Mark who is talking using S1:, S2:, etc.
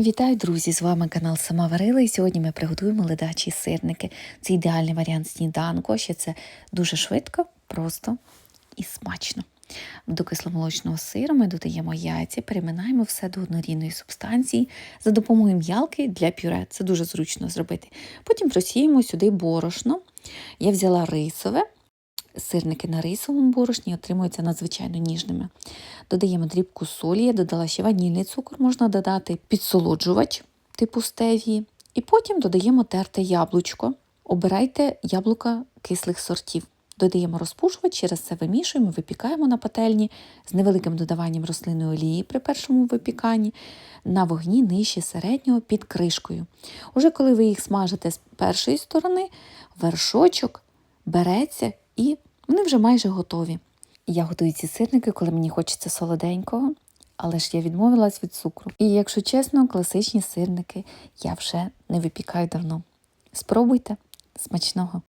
S1: Вітаю, друзі! З вами канал Сама Варила, і сьогодні ми приготуємо ледачі сирники. Це ідеальний варіант сніданку, ще це дуже швидко, просто і смачно. До кисломолочного сиру ми додаємо яйця, переминаємо все до однорідної субстанції за допомогою м'ялки для пюре. Це дуже зручно зробити. Потім просіємо сюди борошно. Я взяла рисове. Сирники на рисовому борошні отримуються надзвичайно ніжними. Додаємо дрібку солі, я додала ще ванільний цукор, можна додати підсолоджувач типу стевії. І потім додаємо терте яблучко. Обирайте яблука кислих сортів. Додаємо розпушувач, через це вимішуємо, випікаємо на пательні з невеликим додаванням рослинної олії при першому випіканні на вогні нижче середнього під кришкою. Уже коли ви їх смажите з першої сторони, вершочок береться і вони вже майже готові. Я готую ці сирники, коли мені хочеться солоденького, але ж я відмовилась від цукру. І, якщо чесно, класичні сирники я вже не випікаю давно. Спробуйте смачного!